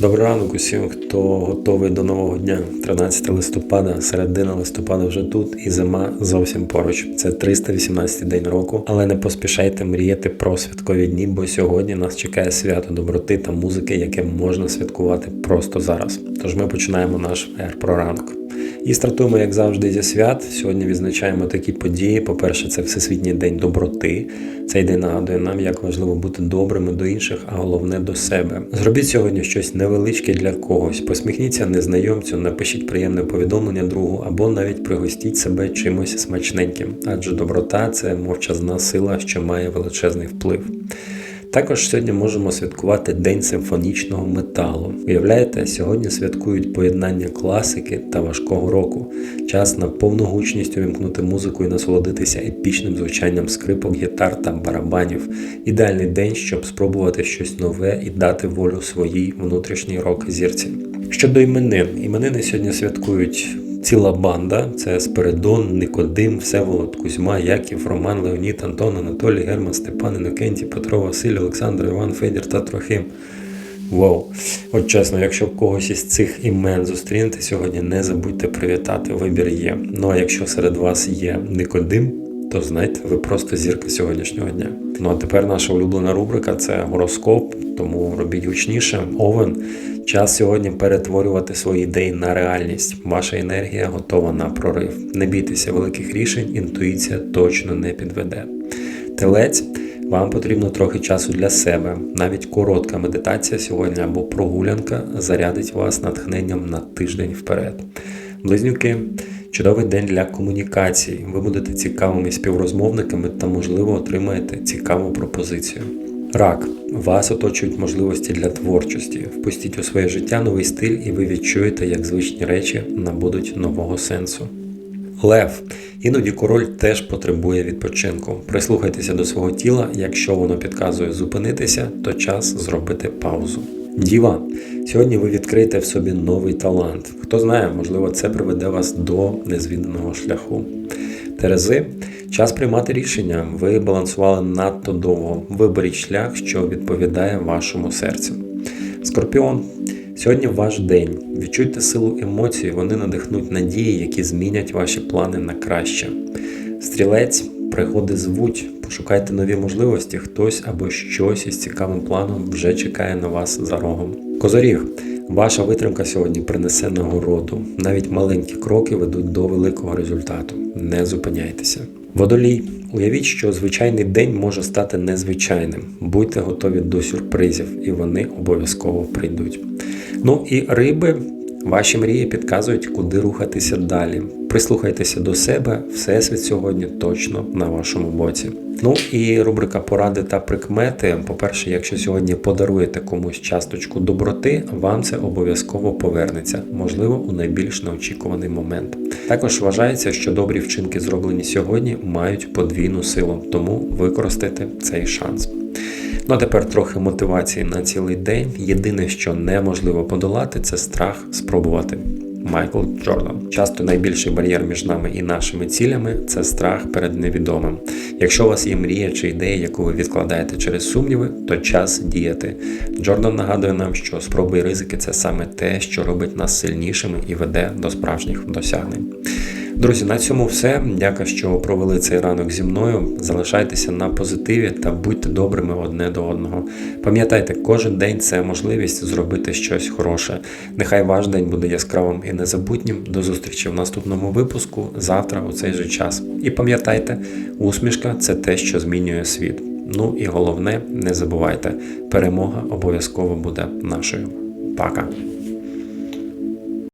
Добрий ранок усім, хто готовий до нового дня. 13 листопада, середина листопада вже тут, і зима зовсім поруч. Це 318 день року. Але не поспішайте мріяти про святкові дні, бо сьогодні нас чекає свято доброти та музики, яке можна святкувати просто зараз. Тож ми починаємо наш про ранок. І стартуємо, як завжди, зі свят. Сьогодні відзначаємо такі події. По-перше, це Всесвітній день доброти. Цей день нагадує нам, як важливо бути добрими до інших, а головне до себе. Зробіть сьогодні щось невеличке для когось. Посміхніться незнайомцю, напишіть приємне повідомлення другу або навіть пригостіть себе чимось смачненьким. Адже доброта це мовчазна сила, що має величезний вплив. Також сьогодні можемо святкувати День симфонічного металу. Уявляєте, сьогодні святкують поєднання класики та важкого року. Час на повну гучність увімкнути музику і насолодитися епічним звучанням скрипок, гітар та барабанів. Ідеальний день, щоб спробувати щось нове і дати волю своїй внутрішній рок-зірці. Щодо іменин, іменини сьогодні святкують ціла банда: це Спиридон, Никодим, Всеволод, Кузьма, Яків, Роман, Леонід, Антон, Анатолій, Герман, Степан, Інокентій, Петро, Василь, Олександр, Іван, Федір та Трохим. Вау! От чесно, якщо когось із цих імен зустрінете сьогодні, не забудьте привітати. Вибір є. Ну а якщо серед вас є Никодим, то знайте, ви просто зірка сьогоднішнього дня. Ну а тепер наша улюблена рубрика це гороскоп, тому робіть гучніше. Овен. Час сьогодні перетворювати свої ідеї на реальність. Ваша енергія готова на прорив. Не бійтеся великих рішень, інтуїція точно не підведе. Телець. Вам потрібно трохи часу для себе. Навіть коротка медитація сьогодні або прогулянка зарядить вас натхненням на тиждень вперед. Близнюки, чудовий день для комунікацій. Ви будете цікавими співрозмовниками та, можливо, отримаєте цікаву пропозицію. Рак. Вас оточують можливості для творчості. Впустіть у своє життя новий стиль, і ви відчуєте, як звичні речі набудуть нового сенсу. Лев. Іноді король теж потребує відпочинку. Прислухайтеся до свого тіла, якщо воно підказує зупинитися, то час зробити паузу. Діва, сьогодні ви відкриєте в собі новий талант. Хто знає, можливо, це приведе вас до незвіданого шляху. Терези, час приймати рішення. Ви балансували надто довго. Виберіть шлях, що відповідає вашому серцю. Скорпіон. Сьогодні ваш день. Відчуйте силу емоцій, вони надихнуть надії, які змінять ваші плани на краще. Стрілець, пригоди звуть, пошукайте нові можливості, хтось або щось із цікавим планом вже чекає на вас за рогом. Козоріг, ваша витримка сьогодні принесе нагороду. Навіть маленькі кроки ведуть до великого результату. Не зупиняйтеся. Водолій, уявіть, що звичайний день може стати незвичайним. Будьте готові до сюрпризів, і вони обов'язково прийдуть. Ну і риби, ваші мрії підказують, куди рухатися далі. Прислухайтеся до себе, всесвіт сьогодні точно на вашому боці. Ну і рубрика поради та прикмети. По-перше, якщо сьогодні подаруєте комусь часточку доброти, вам це обов'язково повернеться, можливо, у найбільш неочікуваний момент. Також вважається, що добрі вчинки, зроблені сьогодні, мають подвійну силу, тому використайте цей шанс. Ну а тепер трохи мотивації на цілий день. Єдине, що неможливо подолати, це страх спробувати. Майкл Джордан. Часто найбільший бар'єр між нами і нашими цілями це страх перед невідомим. Якщо у вас є мрія чи ідея, яку ви відкладаєте через сумніви, то час діяти. Джордан нагадує нам, що спроби і ризики це саме те, що робить нас сильнішими і веде до справжніх досягнень. Друзі, на цьому все. Дякую, що провели цей ранок зі мною. Залишайтеся на позитиві та будьте добрими одне до одного. Пам'ятайте, кожен день це можливість зробити щось хороше. Нехай ваш день буде яскравим і незабутнім. До зустрічі в наступному випуску завтра у цей же час. І пам'ятайте, усмішка це те, що змінює світ. Ну і головне, не забувайте, перемога обов'язково буде нашою. Пока!